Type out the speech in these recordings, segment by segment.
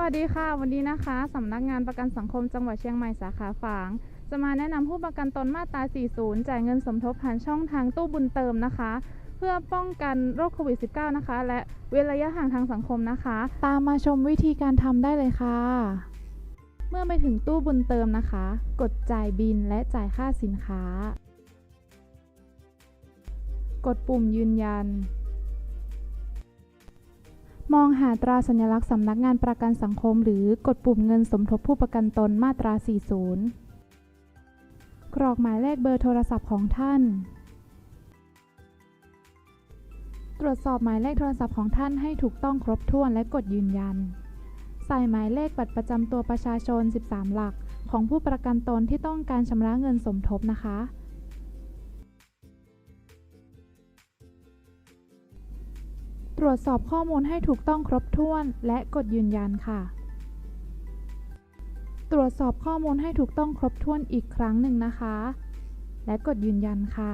วัสดีค่ะ วันนี้นะคะสำนักงานประกันสังคมจังหวัดเชียงใหม่สาขาฝาง จะมาแนะนำผู้ประกันตนมาตรา 40 จ่ายเงินสมทบผ่านช่องทางตู้บุญเติมนะคะ เพื่อป้องกันโรคโควิด -19 นะคะ และเว้นระยะห่างทางสังคมนะคะ ตามมาชมวิธีการทำได้เลยค่ะ เมื่อไปถึงตู้บุญเติมนะคะ กดจ่ายบินและจ่ายค่าสินค้า กดปุ่มยืนยัน มองหาตราสัญลักษณ์สำนักงานประกันสังคม หรือกดปุ่มเงินสมทบผู้ประกันตนมาตรา 40 กรอกหมายเลขเบอร์โทรศัพท์ของท่าน ตรวจสอบหมายเลขโทรศัพท์ของท่านให้ถูกต้องครบถ้วนและกดยืนยัน ใส่หมายเลขบัตรประจำตัวประชาชน 13 หลัก ของผู้ประกันตนที่ต้องการชำระเงินสมทบนะคะ ตรวจสอบข้อมูลให้ถูกต้องครบถ้วนและกดยืนยันค่ะ ตรวจสอบข้อมูลให้ถูกต้องครบถ้วนอีกครั้งหนึ่งนะคะ และกดยืนยันค่ะ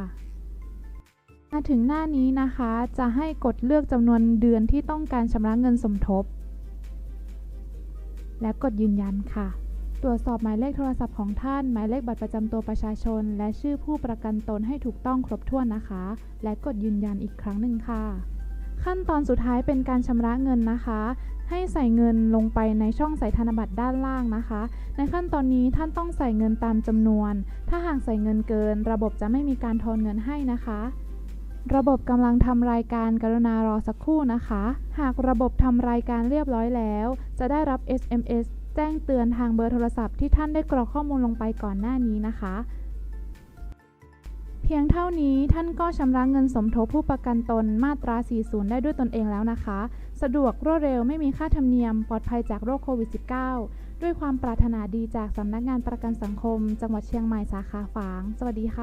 มาถึงหน้านี้นะคะ จะให้กดเลือกจำนวนเดือนที่ต้องการชำระเงินสมทบ และกดยืนยันค่ะ ตรวจสอบหมายเลขโทรศัพท์ของท่าน หมายเลขบัตรประจำตัวประชาชน และชื่อผู้ประกันตนให้ถูกต้องครบถ้วนนะคะ และกดยืนยันอีกครั้งหนึ่งค่ะ ขั้นตอนสุดท้ายเป็นการชำระเงินนะคะ ให้ใส่เงินลงไปในช่องใส่ธนบัตรด้านล่างนะคะ ในขั้นตอนนี้ท่านต้องใส่เงินตามจำนวน ถ้าหากใส่เงินเกิน ระบบจะไม่มีการทอนเงินให้นะคะระบบกำลังทำรายการกรุณารอสักครู่นะคะ หากระบบทำรายการเรียบร้อยแล้ว จะได้รับ SMS แจ้งเตือนทางเบอร์โทรศัพท์ที่ท่านได้กรอกข้อมูลลงไปก่อนหน้านี้นะคะ พียงเท่านี้ท่านก็ชำระเงินสมทบผู้ประกันตนมาตรา 40 ได้ด้วยตนเองแล้วนะคะ สะดวกรวดเร็วไม่มีค่าธรรมเนียม ปลอดภัยจากโรคโควิด -19 ด้วยความปรารถนาดีจากสำนักงานประกันสังคม จังหวัดเชียงใหม่สาขาฝาง สวัสดีค่ะ